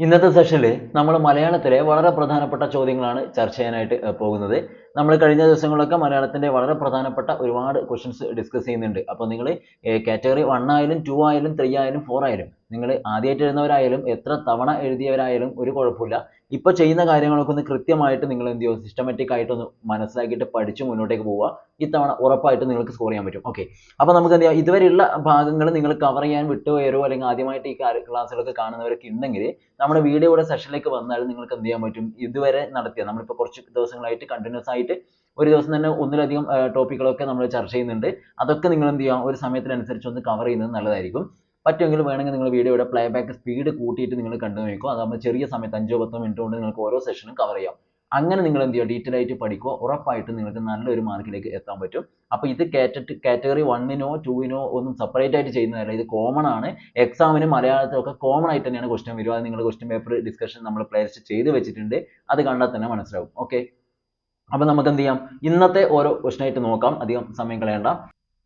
ഇന്നത്തെ സെഷനിൽ നമ്മൾ മലയാളത്തിലെ വളരെ പ്രധാനപ്പെട്ട ചോദ്യങ്ങളാണ് ചർച്ച ചെയ്യാനായിട്ട് പോകുന്നത്. നമ്മൾ കഴിഞ്ഞ ദിവസങ്ങളിലൊക്കെ മലയാളത്തിന്റെ വളരെ പ്രധാനപ്പെട്ട ഒരുപാട് ക്വസ്റ്റ്യൻസ് ഡിസ്കസ് ചെയ്യുന്നുണ്ട്. അപ്പോൾ നിങ്ങൾ കാറ്റഗറി വൺ ആയാലും ടു ആയാലും ത്രീ ആയാലും ഫോർ ആയാലും നിങ്ങൾ ആദ്യമായിട്ട് എഴുതുന്നവരായാലും എത്ര തവണ എഴുതിയവരായാലും ഒരു കുഴപ്പമില്ല. ഇപ്പോൾ ചെയ്യുന്ന കാര്യങ്ങളൊക്കെ ഒന്ന് കൃത്യമായിട്ട് നിങ്ങൾ എന്ത് ചെയ്യുക സിസ്റ്റമാറ്റിക് ആയിട്ടൊന്ന് മനസ്സിലാക്കിയിട്ട് പഠിച്ച് മുന്നോട്ടേക്ക് പോവുക. ഇത്തവണ ഉറപ്പായിട്ട് നിങ്ങൾക്ക് സ്കോർ ചെയ്യാൻ പറ്റും. ഓക്കെ അപ്പോൾ നമുക്ക് എന്ത് ഇതുവരെയുള്ള ഭാഗങ്ങൾ നിങ്ങൾ കവർ ചെയ്യാൻ വിട്ടുപോയവരോ അല്ലെങ്കിൽ ആദ്യമായിട്ട് ഈ ക്ലാസ്സുകളൊക്കെ കാണുന്നവരൊക്കെ ഉണ്ടെങ്കിൽ നമ്മുടെ വീഡിയോയുടെ സെഷനിലേക്ക് വന്നാൽ നിങ്ങൾക്ക് എന്ത് ചെയ്യാൻ പറ്റും? ഇതുവരെ നടത്തിയ നമ്മളിപ്പോൾ കുറച്ച് ദിവസങ്ങളായിട്ട് കണ്ടിന്യൂസ് ആയിട്ട് ഒരു ദിവസം തന്നെ ഒന്നിലധികം ടോപ്പിക്കുകളൊക്കെ നമ്മൾ ചർച്ച ചെയ്യുന്നുണ്ട്. അതൊക്കെ നിങ്ങൾ എന്ത് ചെയ്യുക ഒരു സമയത്തിനനുസരിച്ച് ഒന്ന് കവർ ചെയ്യുന്നത് നല്ലതായിരിക്കും. പറ്റുമെങ്കിൽ വേണമെങ്കിൽ നിങ്ങൾ വീഡിയോയുടെ പ്ലേ ബാക്ക് സ്പീഡ് കൂട്ടിയിട്ട് നിങ്ങൾ കണ്ടു നോക്കുക. അതാകുമ്പോൾ ചെറിയ സമയത്ത് അഞ്ചോ പത്തോ മിനിറ്റ് കൊണ്ട് നിങ്ങൾക്ക് ഓരോ സെഷനും കവർ ചെയ്യാം. അങ്ങനെ നിങ്ങൾ എന്ത് ചെയ്യുക? ഡീറ്റെയിൽ ആയിട്ട് പഠിക്കുക. ഉറപ്പായിട്ടും നിങ്ങൾക്ക് നല്ലൊരു മാർക്കിലേക്ക് എത്താൻ പറ്റും. അപ്പോൾ ഇത് കാറ്റഗറി വണ്ണിനോ ടൂവിനോ ഒന്നും സെപ്പറേറ്റ് ആയിട്ട് ചെയ്യുന്നതല്ല. ഇത് കോമൺ ആണ്. എക്സാമിന് മലയാളത്തിലൊക്കെ കോമൺ ആയിട്ട് തന്നെയാണ് ക്വസ്റ്റ്യൻ വരിക. അത് നിങ്ങൾ ക്വസ്റ്റ്യൻ പേപ്പർ ഡിസ്കഷൻ നമ്മൾ പ്ലേലിസ്റ്റ് ചെയ്ത് വെച്ചിട്ടുണ്ട്. അത് കണ്ടാൽ തന്നെ മനസ്സിലാവും. ഓക്കെ അപ്പോൾ നമുക്ക് എന്ത് ചെയ്യാം ഇന്നത്തെ ഓരോ ക്വസ്റ്റനായിട്ട് നോക്കാം. അധികം സമയം കളയണ്ട.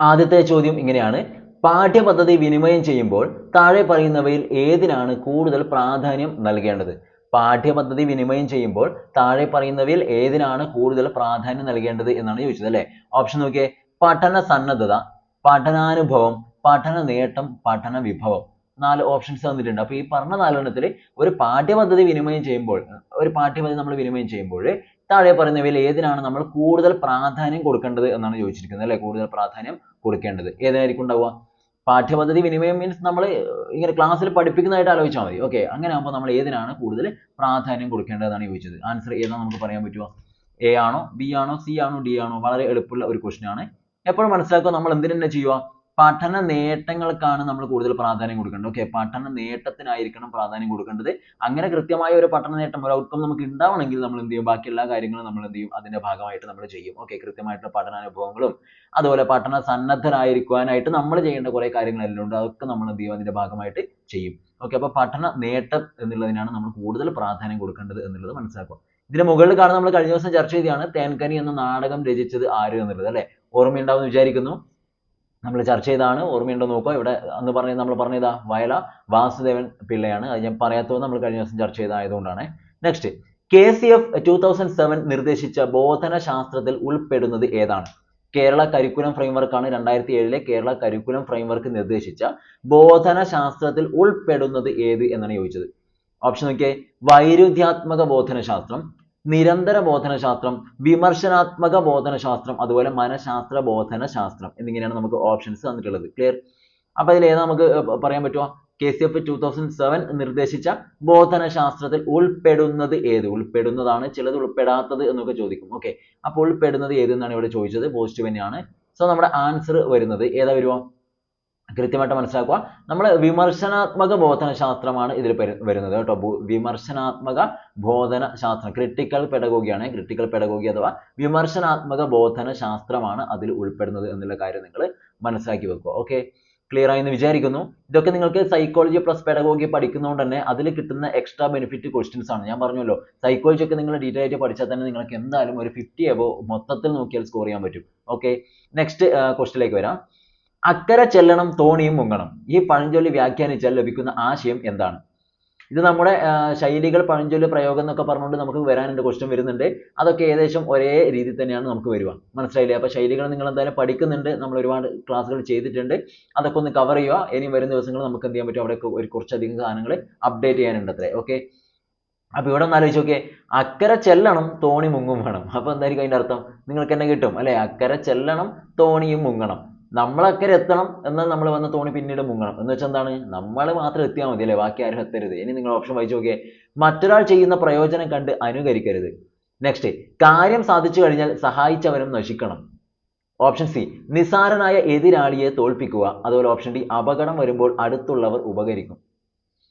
ആദ്യത്തെ ചോദ്യം ഇങ്ങനെയാണ്. പാഠ്യപദ്ധതി വിനിമയം ചെയ്യുമ്പോൾ താഴെ പറയുന്നവയിൽ ഏതിനാണ് കൂടുതൽ പ്രാധാന്യം നൽകേണ്ടത്? പാഠ്യപദ്ധതി വിനിമയം ചെയ്യുമ്പോൾ താഴെ പറയുന്നവയിൽ ഏതിനാണ് കൂടുതൽ പ്രാധാന്യം നൽകേണ്ടത് എന്നാണ് ചോദിച്ചത് അല്ലേ? ഓപ്ഷൻ നോക്കിയേ. പഠന സന്നദ്ധത പഠനാനുഭവം പഠന നേട്ടം പഠന വിഭവം. നാല് ഓപ്ഷൻസ് തന്നിട്ടുണ്ട്. അപ്പോൾ ഈ പറഞ്ഞ നാലെണ്ണത്തിൽ ഒരു പാഠ്യപദ്ധതി വിനിമയം ചെയ്യുമ്പോൾ ഒരു പാഠ്യപദ്ധതി നമ്മൾ വിനിമയം ചെയ്യുമ്പോൾ താഴെ പറയുന്നവയിൽ ഏതിനാണ് നമ്മൾ കൂടുതൽ പ്രാധാന്യം കൊടുക്കേണ്ടത് എന്നാണ് ചോദിച്ചിരിക്കുന്നത് അല്ലേ? കൂടുതൽ പ്രാധാന്യം കൊടുക്കേണ്ടത്. ഏതായിരിക്കും ഉണ്ടാവുക? പാഠ്യപദ്ധതി വിനിമയം മീൻസ് നമ്മൾ ഇങ്ങനെ ക്ലാസ്സിൽ പഠിപ്പിക്കുന്നതായിട്ട് ആലോചിച്ചാൽ മതി. ഓക്കെ അങ്ങനെ ആകുമ്പോൾ നമ്മൾ ഏതിനാണ് കൂടുതൽ പ്രാധാന്യം കൊടുക്കേണ്ടതെന്നാണ് ചോദിച്ചത്. ആൻസർ ഏതാണ് നമുക്ക് പറയാൻ പറ്റുമോ എ ആണോ? ബി ആണോ? സി ആണോ? ഡി ആണോ? വളരെ എളുപ്പമുള്ള ഒരു question ആണ്. എപ്പോഴും മനസ്സിലാക്കുക നമ്മൾ എന്തിനു തന്നെ ചെയ്യുക? പഠന നേട്ടങ്ങൾക്കാണ് നമ്മൾ കൂടുതൽ പ്രാധാന്യം കൊടുക്കേണ്ടത്. ഓക്കെ പഠന നേട്ടത്തിനായിരിക്കണം പ്രാധാന്യം കൊടുക്കേണ്ടത്. അങ്ങനെ കൃത്യമായ ഒരു പഠന നേട്ടം ഒരു ഔട്ട്കം നമുക്ക് ഉണ്ടാവണമെങ്കിൽ നമ്മൾ എന്ത് ചെയ്യും? ബാക്കി എല്ലാ കാര്യങ്ങളും നമ്മൾ എന്ത് ചെയ്യും? അതിന്റെ ഭാഗമായിട്ട് നമ്മൾ ചെയ്യും. ഓക്കെ കൃത്യമായിട്ടുള്ള പഠനാനുഭവങ്ങളും അതുപോലെ പഠന സന്നദ്ധരായിരിക്കുവാനായിട്ട് നമ്മൾ ചെയ്യേണ്ട കുറേ കാര്യങ്ങളെല്ലാം ഉണ്ട്. അതൊക്കെ നമ്മൾ എന്ത് ചെയ്യും? അതിന്റെ ഭാഗമായിട്ട് ചെയ്യും. ഓക്കെ അപ്പോൾ പഠന നേട്ടം എന്നുള്ളതിനാണ് നമ്മൾ കൂടുതൽ പ്രാധാന്യം കൊടുക്കേണ്ടത് എന്നുള്ളത് മനസ്സിലാക്കുക. ഇതിന് മുകളിൽ കാണുന്ന നമ്മൾ കഴിഞ്ഞ ദിവസം ചർച്ച ചെയ്തതാണ് തേൻകനി എന്ന നാടകം രചിച്ചത് ആര് എന്നുള്ളത് അല്ലെ? ഓർമ്മയുണ്ടാവും വിചാരിക്കുന്നു. നമ്മൾ ചർച്ച ചെയ്താണ്. ഓർമ്മയുണ്ടോ നോക്കുക. ഇവിടെ അന്ന് പറഞ്ഞ നമ്മൾ പറഞ്ഞതാ വയല വാസുദേവൻ പിള്ളയാണ്. അത് ഞാൻ പറയാത്തത് നമ്മൾ കഴിഞ്ഞ ദിവസം ചർച്ച ചെയ്തതായതുകൊണ്ടാണ് next K C F two thousand seven നിർദ്ദേശിച്ച ബോധന ശാസ്ത്രത്തിൽ ഉൾപ്പെടുന്നത് ഏതാണ്? കേരള കരിക്കുലം ഫ്രെയിംവർക്ക് ആണ് രണ്ടായിരത്തി ഏഴിലെ കേരള കരിക്കുലം ഫ്രെയിംവർക്ക് നിർദ്ദേശിച്ച ബോധന ശാസ്ത്രത്തിൽ ഉൾപ്പെടുന്നത് ഏത് എന്നാണ് ചോദിച്ചത്. ഓപ്ഷൻ നോക്കിയേ. വൈരുദ്ധ്യാത്മക ബോധന ശാസ്ത്രം നിരന്തര ബോധനശാസ്ത്രം, വിമർശനാത്മക ബോധനശാസ്ത്രം, അതുപോലെ മനഃശാസ്ത്ര ബോധനശാസ്ത്രം എന്നിങ്ങനെയാണ് നമുക്ക് ഓപ്ഷൻസ് തന്നിട്ടുള്ളത്. ക്ലിയർ അപ്പൊ ഇതിൽ ഏതാ നമുക്ക് പറയാൻ പറ്റുമോ K C F two thousand seven നിർദ്ദേശിച്ച ബോധനശാസ്ത്രത്തിൽ ഉൾപ്പെടുന്നത് ഏത്? ഉൾപ്പെടുന്നതാണ് ചിലത് ഉൾപ്പെടാത്തത് എന്നൊക്കെ ചോദിക്കും. ഓക്കെ അപ്പോൾ ഉൾപ്പെടുന്നത് ഏത് എന്നാണ് ഇവിടെ ചോദിച്ചത്? പോസിറ്റീവ് തന്നെയാണ്. സോ നമ്മുടെ ആൻസർ വരുന്നത് ഏതാ വരുമോ കൃത്യമായിട്ട് മനസ്സിലാക്കുക. നമ്മൾ വിമർശനാത്മക ബോധന ശാസ്ത്രമാണ് ഇതിൽ വരുന്നത് കേട്ടോ. വിമർശനാത്മക ബോധന ശാസ്ത്രം ക്രിട്ടിക്കൽ പെഡഗോഗിയാണ് ക്രിട്ടിക്കൽ പെഡഗോഗി അഥവാ വിമർശനാത്മക ബോധന ശാസ്ത്രമാണ് അതിൽ ഉൾപ്പെടുന്നത് എന്നുള്ള കാര്യം നിങ്ങൾ മനസ്സിലാക്കി വെക്കുക. ഓക്കെ ക്ലിയർ ആയി എന്ന് വിചാരിക്കുന്നു. ഇതൊക്കെ നിങ്ങൾക്ക് സൈക്കോളജി പ്ലസ് പെഡഗോഗി പഠിക്കുന്നതുകൊണ്ട് തന്നെ അതിൽ കിട്ടുന്ന എക്സ്ട്രാ ബെനിഫിറ്റ് ക്വസ്റ്റ്യൻസ് ആണ്. ഞാൻ പറഞ്ഞല്ലോ സൈക്കോളജി ഒക്കെ നിങ്ങൾ ഡീറ്റെയിൽ ആയിട്ട് പഠിച്ചാൽ തന്നെ നിങ്ങൾക്ക് എന്തായാലും ഒരു ഫിഫ്റ്റി എബോ മൊത്തത്തിൽ നോക്കിയാൽ സ്കോർ ചെയ്യാൻ പറ്റും. ഓക്കെ നെക്സ്റ്റ് ക്വസ്റ്റിലേക്ക് വരാം. അക്കരെ ചെല്ലണം തോണിയും മുങ്ങണം. ഈ പഴഞ്ചൊല്ലി വ്യാഖ്യാനിച്ചാൽ ലഭിക്കുന്ന ആശയം എന്താണ്? ഇത് നമ്മുടെ ശൈലികൾ പഴഞ്ചൊല്ല് പ്രയോഗം എന്നൊക്കെ പറഞ്ഞുകൊണ്ട് നമുക്ക് വരാനുണ്ട് ക്വസ്റ്റ്യൻ വരുന്നുണ്ട്. അതൊക്കെ ഏകദേശം ഒരേ രീതിയിൽ തന്നെയാണ് നമുക്ക് വരിക മനസ്സിലായില്ലേ? അപ്പോൾ ശൈലികൾ നിങ്ങൾ എന്തായാലും പഠിക്കുന്നുണ്ട്. നമ്മൾ ഒരുപാട് ക്ലാസ്സുകൾ ചെയ്തിട്ടുണ്ട്. അതൊക്കെ ഒന്ന് കവർ ചെയ്യുക. ഇനി വരുന്ന ദിവസങ്ങൾ നമുക്ക് എന്ത് ചെയ്യാൻ പറ്റും? അവിടെ ഒരു കുറച്ചധികം സാധനങ്ങൾ അപ്ഡേറ്റ് ചെയ്യാനുണ്ട് അത്രേ. ഓക്കെ അപ്പോൾ ഇവിടെ ഒന്ന് ആലോചിച്ച് നോക്കിയേ. അക്കരെ ചെല്ലണം തോണി മുങ്ങും വേണം. അപ്പോൾ എന്തായിരിക്കും അതിന്റെ അർത്ഥം? നിങ്ങൾക്ക് എന്നെ കിട്ടും അല്ലേ? അക്കരെ ചെല്ലണം തോണിയും മുങ്ങണം. നമ്മൾ അക്കരെ എത്തണം എന്നാൽ നമ്മൾ വന്ന തോണി പിന്നീട് മുങ്ങണം. എന്ന് വെച്ചാൽ എന്താണ്? നമ്മൾ മാത്രം എത്തിയാൽ മതി അല്ലേ ബാക്കി ആരും എത്തരുത്. ഇനി നിങ്ങൾ ഓപ്ഷൻ വായിച്ചു നോക്കിയേ. മറ്റൊരാൾ ചെയ്യുന്ന പ്രയോജനം കണ്ട് അനുകരിക്കരുത്. നെക്സ്റ്റ് കാര്യം സാധിച്ചു കഴിഞ്ഞാൽ സഹായിച്ചവനും നശിക്കണം. ഓപ്ഷൻ സി നിസാരനായ എതിരാളിയെ തോൽപ്പിക്കുക. അതുപോലെ ഓപ്ഷൻ ഡി അപകടം വരുമ്പോൾ അടുത്തുള്ളവർ ഉപകരിക്കും.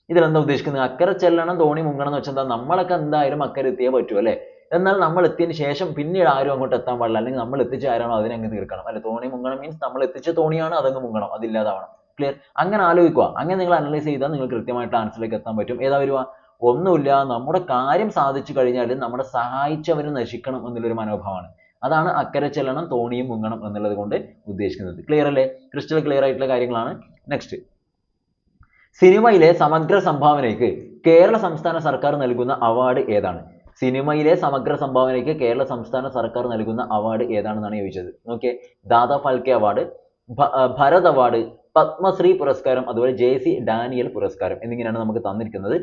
ഇതിലെന്താ ഉദ്ദേശിക്കുന്നത്? അക്കരെ ചെല്ലണം തോണി മുങ്ങണം എന്ന് വെച്ചാൽ എന്താ? നമ്മളൊക്കെ എന്തായാലും അക്കരെ എത്തിയേ പറ്റൂ അല്ലേ? എന്നാൽ നമ്മൾ എത്തിയതിന് ശേഷം പിന്നീട് ആരും അങ്ങോട്ട് എത്താൻ പാടില്ല. അല്ലെങ്കിൽ നമ്മൾ എത്തിച്ച ആരാണോ അതിനെ അങ്ങ് തീർക്കണം അല്ലെ? തോണി മുങ്ങണം മീൻസ് നമ്മൾ എത്തിച്ച തോണിയാണ് അതങ്ങ് മുങ്ങണം. അതില്ലാതാവണം. ക്ലിയർ അങ്ങനെ ആലോചിക്കുക. അങ്ങനെ നിങ്ങൾ അനലൈസ് ചെയ്താൽ നിങ്ങൾ കൃത്യമായിട്ട് ആൻസറിലേക്ക് എത്താൻ പറ്റും. ഏതാ വരുക? ഒന്നുമില്ല. നമ്മുടെ കാര്യം സാധിച്ചു കഴിഞ്ഞാൽ നമ്മുടെ സഹായിച്ചവന് നശിക്കണം എന്നുള്ളൊരു മനോഭാവമാണ്. അതാണ് അക്കരെ ചെല്ലണം തോണിയും മുങ്ങണം എന്നുള്ളത് കൊണ്ട് ഉദ്ദേശിക്കുന്നത്. ക്ലിയർ അല്ലേ? ക്രിസ്റ്റൽ ക്ലിയർ ആയിട്ടുള്ള കാര്യങ്ങളാണ്. നെക്സ്റ്റ് സിനിമയിലെ സമഗ്ര സംഭാവനയ്ക്ക് കേരള സംസ്ഥാന സർക്കാർ നൽകുന്ന അവാർഡ് ഏതാണ്? സിനിമയിലെ സമഗ്ര സംഭാവനയ്ക്ക് കേരള സംസ്ഥാന സർക്കാർ നൽകുന്ന അവാർഡ് ഏതാണെന്നാണ് ചോദിച്ചത്. ഓക്കെ ദാദാ ഫാൽക്കെ ആ, ഭരത് അവാർഡ് പത്മശ്രീ പുരസ്കാരം അതുപോലെ സി ഡാനിയൽ പുരസ്കാരം എന്നിങ്ങനെയാണ് നമുക്ക് തന്നിരിക്കുന്നത്.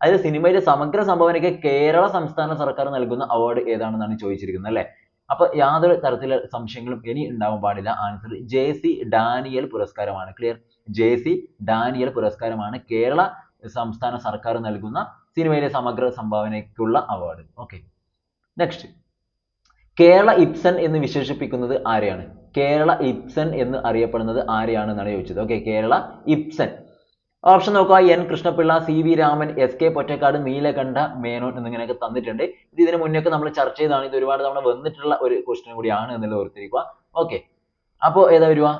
അതിൽ സിനിമയിലെ സമഗ്ര സംഭാവനയ്ക്ക് കേരള സംസ്ഥാന സർക്കാർ നൽകുന്ന അവാർഡ് ഏതാണെന്നാണ് ചോദിച്ചിരിക്കുന്നത് അല്ലേ? അപ്പൊ യാതൊരു തരത്തിലുള്ള സംശയങ്ങളും ഇനി ഉണ്ടാവാൻ പാടില്ല. ജെ സി ഡാനിയൽ പുരസ്കാരമാണ്. ജെ സി ഡാനിയൽ പുരസ്കാരമാണ് കേരള സംസ്ഥാന സർക്കാർ നൽകുന്ന സിനിമയിലെ സമഗ്ര സംഭാവനയ്ക്കുള്ള award okay next Kerala Ibsen എന്ന് വിശേഷിപ്പിക്കുന്നത് ആരെയാണ്? കേരള ഇപ്സൺ എന്ന് അറിയപ്പെടുന്നത് ആരെയാണ് എന്നാണ് ചോദിച്ചത്. Okay Kerala Ibsen. ഓപ്ഷൻ നോക്കുക. N Krishna Pillai C V Raman S K Pottekkatt Neelakanta Menon എന്നിങ്ങനെയൊക്കെ തന്നിട്ടുണ്ട്. ഇത് ഇതിന് മുന്നേ ഒക്കെ നമ്മൾ ചർച്ച ചെയ്തതാണ്. ഇത് ഒരുപാട് തവണ വന്നിട്ടുള്ള ഒരു ക്വസ്റ്റ്യൻ കൂടിയാണ് എന്നുള്ളത് ഓർത്തിരിക്കുക. ഓക്കെ അപ്പോൾ ഏതാ വരുക?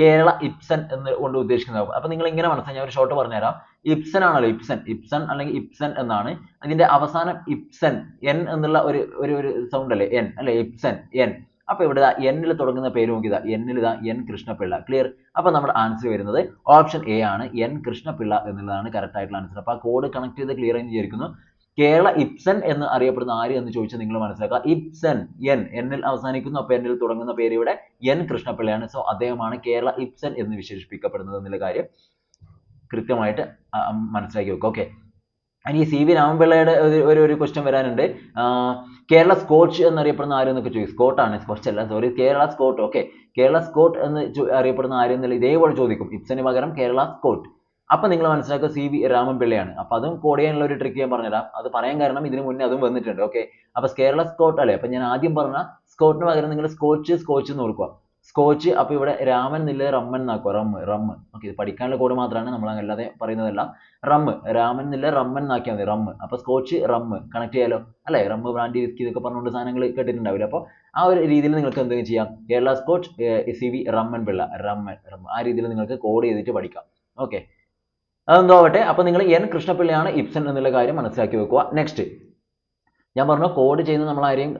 കേരള ഇപ്സൻ എന്ന് കൊണ്ട് ഉദ്ദേശിക്കുന്നത്. അപ്പൊ നിങ്ങൾ ഇങ്ങനെ മനസ്സിലായി. ഞാൻ ഒരു ഷോർട്ട് പറഞ്ഞുതരാം. ഇപ്സൺ ആണല്ലോ ഇപ്സൻ ഇപ്സൺ അല്ലെങ്കിൽ ഇപ്സൻ എന്നാണ്. അതിന്റെ അവസാനം ഇപ്സൻ എൻ എന്നുള്ള ഒരു ഒരു സൗണ്ട് അല്ലേ? എൻ അല്ലെ? ഇപ്സൻ എൻ അപ്പൊ ഇവിടെ എന്നിൽ തുടങ്ങുന്ന പേര് നോക്കിയതാ. എന്നിൽ ഇതാ എൻ കൃഷ്ണപിള്ള. ക്ലിയർ അപ്പൊ നമ്മുടെ ആൻസർ വരുന്നത് ഓപ്ഷൻ എ ആണ്. എൻ കൃഷ്ണപിള്ള എന്നുള്ളതാണ് കറക്റ്റ് ആയിട്ടുള്ള ആൻസർ അപ്പൊ ആ കോഡ് കണക്ട് ചെയ്ത് ക്ലിയർ എന്ന് വിചാരിക്കുന്നു കേരള ഇബ്സൻ എന്ന് അറിയപ്പെടുന്ന ആര് എന്ന് ചോദിച്ചാൽ നിങ്ങൾ മനസ്സിലാക്കുക. ഇബ്സൻ എൻ എന്നിൽ അവസാനിക്കുന്നു അപ്പൊ എന്നിൽ തുടങ്ങുന്ന പേര് ഇവിടെ എൻ കൃഷ്ണപിള്ളയാണ്. സോ അദ്ദേഹമാണ് കേരള ഇബ്സൻ എന്ന് വിശേഷിപ്പിക്കപ്പെടുന്നത് എന്നുള്ള കാര്യം കൃത്യമായിട്ട് മനസ്സിലാക്കി വെക്കുക. ഓക്കെ. ഇനി സി വി രാമപിള്ളയുടെ ഒരു ഒരു ക്വസ്റ്റ്യൻ വരാനുണ്ട്. കേരള സ്കോച്ച് എന്നറിയപ്പെടുന്ന ആര് എന്നൊക്കെ ചോദിക്കും. സ്കോട്ടാണ് സ്കോച്ച് അല്ല sorry Kerala Scott. Okay. Kerala Scott എന്ന് അറിയപ്പെടുന്ന ആര് എന്നുള്ള ഇതേപോലെ ചോദിക്കും. ഇപ്സന് പകരം കേരള സ്കോട്ട്. അപ്പൊ നിങ്ങൾ മനസ്സിലാക്കുക സി വി രാമൻപിള്ളയാണ് അപ്പൊ അതും കോഡ് ചെയ്യാനുള്ള ഒരു ട്രിക്ക് ഞാൻ പറഞ്ഞുതരാം. അത് പറയാൻ കാരണം ഇതിനു മുന്നേ അതും വന്നിട്ടുണ്ട്. ഓക്കെ അപ്പൊ കേരള സ്കോട്ട് അല്ലേ? അപ്പൊ ഞാൻ ആദ്യം പറഞ്ഞ സ്കോട്ടിന് പകരം നിങ്ങൾ സ്കോച്ച് സ്കോച്ച് എന്ന് കൊടുക്കുക സ്കോച്ച് അപ്പൊ ഇവിടെ രാമൻ എന്നില്ല റമ്മൻ എന്നാക്കുക. റമ്മ് റമ്മ് ഓക്കെ ഇത് പഠിക്കാനുള്ള കോഡ് മാത്രമാണ്. നമ്മൾ അല്ലാതെ പറയുന്നതല്ല. റമ്മ് രാമൻ എന്നില്ല റമ്മൻ എന്നാക്കിയാൽ മതി. റമ്മ് അപ്പൊ സ്കോച്ച് റമ്മ് കണക്ട് ചെയ്യാലോ? അല്ലേ? റമ്മ് ബ്രാൻഡി വിസ്കി ഇതൊക്കെ പറഞ്ഞുകൊണ്ട് സാധനങ്ങൾ കേട്ടിട്ടുണ്ടാവില്ല. അപ്പോൾ ആ ഒരു രീതിയിൽ നിങ്ങൾക്ക് എന്തെങ്കിലും ചെയ്യാം? Kerala Scotch C V Raman Pillai. Raman rum ആ രീതിയിൽ നിങ്ങൾക്ക് കോഡ് ചെയ്തിട്ട് പഠിക്കാം. ഓക്കെ അതെന്തോ ആവട്ടെ അപ്പൊ നിങ്ങൾ എൻ കൃഷ്ണപിള്ളയാണ് ഇപ്സൻ എന്നുള്ള കാര്യം മനസ്സിലാക്കി വെക്കുക. നെക്സ്റ്റ് ഞാൻ പറഞ്ഞു കോഡ് ചെയ്യുന്നത് നമ്മൾ ആരെയും